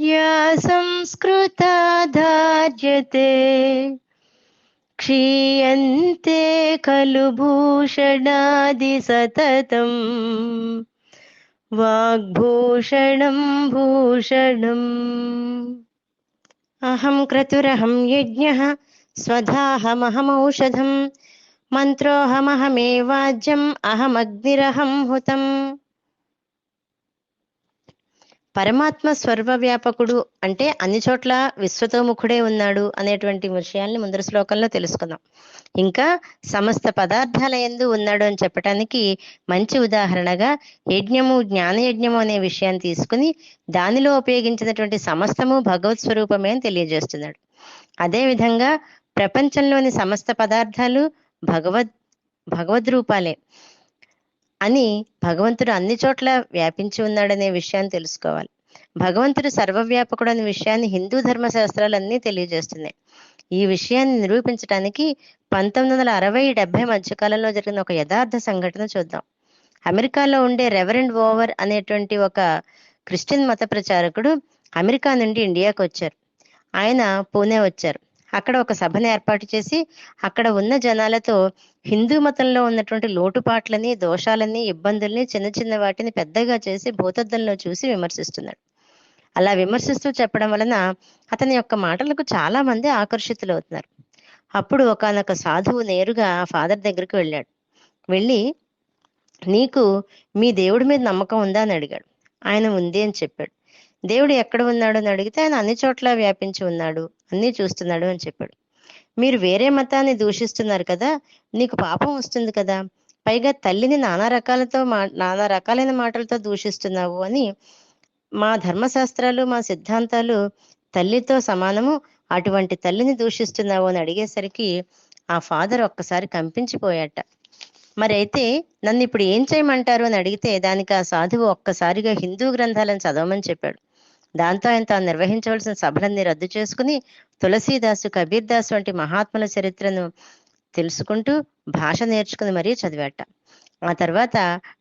या संस्कृताधार्यते क्षीयन्ते खलु भूषणादिसततम् वाग्भूषणं भूषणम् अहं क्रतुरहं यज्ञः स्वधाहमहमौषधं मन्त्रोऽहमहमेवाज्यम् अहमग्निरहं हुतम् పరమాత్మ స్వర్వవ్యాపకుడు అంటే అన్ని చోట్ల విశ్వతోముఖుడే ఉన్నాడు అనేటువంటి విషయాల్ని ముందర శ్లోకంలో తెలుసుకుందాం. ఇంకా సమస్త పదార్థాల ఎందు ఉన్నాడు అని చెప్పటానికి మంచి ఉదాహరణగా యజ్ఞము జ్ఞానయజ్ఞము అనే విషయాన్ని తీసుకుని దానిలో ఉపయోగించినటువంటి సమస్తము భగవత్ స్వరూపమే అని తెలియజేస్తున్నాడు. అదే విధంగా ప్రపంచంలోని సమస్త పదార్థాలు భగవద్ భగవద్ రూపాలే. అని భగవంతుడు అన్ని చోట్ల వ్యాపించి ఉన్నాడనే విషయాన్ని తెలుసుకోవాలి. భగవంతుడు సర్వవ్యాపకుడు అనే విషయాన్ని హిందూ ధర్మశాస్త్రాలన్నీ తెలియజేస్తున్నాయి. ఈ విషయాన్ని నిరూపించడానికి పంతొమ్మిది వందల అరవై డెబ్బై మధ్యకాలంలో జరిగిన ఒక యథార్థ సంఘటన చూద్దాం. అమెరికాలో ఉండే రెవరెండ్ ఓవర్ అనేటువంటి ఒక క్రిస్టియన్ మత ప్రచారకుడు అమెరికా నుండి ఇండియాకు వచ్చారు ఆయన పూణే వచ్చారు. అక్కడ ఒక సభను ఏర్పాటు చేసి అక్కడ ఉన్న జనాలతో హిందూ మతంలో ఉన్నటువంటి లోటుపాట్లని దోషాలని ఇబ్బందుల్ని చిన్న చిన్న వాటిని పెద్దగా చేసి భూతద్దంలో చూసి విమర్శిస్తున్నాడు. అలా విమర్శిస్తూ చెప్పడం వలన అతని యొక్క మాటలకు చాలా మంది ఆకర్షితులవుతున్నారు అప్పుడు ఒకనొక సాధువు నేరుగా ఫాదర్ దగ్గరికి వెళ్ళాడు. వెళ్ళి నీకు మీ దేవుడి మీద నమ్మకం ఉందా? అని అడిగాడు. ఆయన ఉంది అని చెప్పాడు. దేవుడు ఎక్కడ ఉన్నాడు అని అడిగితే ఆయన అన్ని చోట్ల వ్యాపించి ఉన్నాడు అన్ని చూస్తున్నాడు అని చెప్పాడు. మీరు వేరే మతాన్ని దూషిస్తున్నారు కదా నీకు పాపం వస్తుంది కదా పైగా తల్లిని నానా రకాలతో మా నానా రకాలైన మాటలతో దూషిస్తున్నావు అని మా ధర్మశాస్త్రాలు మా సిద్ధాంతాలు తల్లితో సమానము అటువంటి తల్లిని దూషిస్తున్నావు అని అడిగేసరికి ఆ ఫాదర్ ఒక్కసారి కంపించిపోయాట. మరి అయితే నన్ను ఇప్పుడు ఏం చేయమంటారు అని అడిగితే దానికి ఆ సాధువు ఒక్కసారిగా హిందూ గ్రంథాలను చదవమని చెప్పాడు. దాంతో ఆయన తాను నిర్వహించవలసిన సభలన్నీ రద్దు చేసుకుని తులసీదాసు కబీర్ దాస్ వంటి మహాత్ముల చరిత్రను తెలుసుకుంటూ భాష నేర్చుకుని మరీ చదివాట. ఆ తర్వాత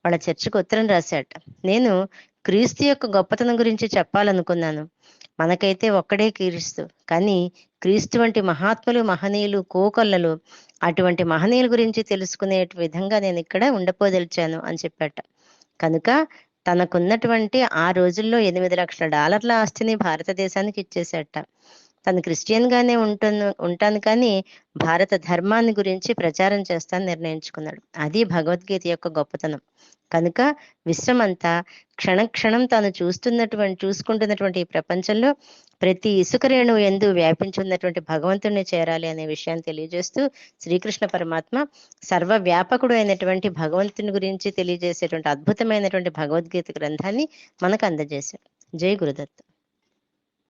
వాళ్ళ చర్చకు ఉత్తరం రాశాట. నేను క్రీస్తు యొక్క గొప్పతనం గురించి చెప్పాలనుకున్నాను. మనకైతే ఒక్కడే క్రీస్తు. కానీ క్రీస్తు వంటి మహాత్ములు మహనీయులు కోకొల్లలు అటువంటి మహనీయుల గురించి తెలుసుకునే విధంగా నేను ఇక్కడ ఉండపోదలిచాను అని చెప్పాట. కనుక తనకున్నటువంటి ఆ రోజుల్లో ఎనిమిది లక్షల డాలర్ల ఆస్తిని భారతదేశానికి ఇచ్చేసేట తను క్రిస్టియన్ గానే ఉంటున్న ఉంటాను కానీ భారత ధర్మాన్ని గురించి ప్రచారం చేస్తాను నిర్ణయించుకున్నాడు. అది భగవద్గీత యొక్క గొప్పతనం. కనుక విశ్వమంతా క్షణక్షణం తాను చూస్తున్నటువంటి చూసుకుంటున్నటువంటి ఈ ప్రపంచంలో ప్రతి ఇసుక రేణువు ఎందు వ్యాపించున్నటువంటి భగవంతుడిని చేరాలి అనే విషయాన్ని తెలియజేస్తూ శ్రీకృష్ణ పరమాత్మ సర్వ వ్యాపకుడు అయినటువంటి భగవంతుని గురించి తెలియజేసేటువంటి అద్భుతమైనటువంటి భగవద్గీత గ్రంథాన్ని మనకు అందజేశాడు జై గురుదత్తు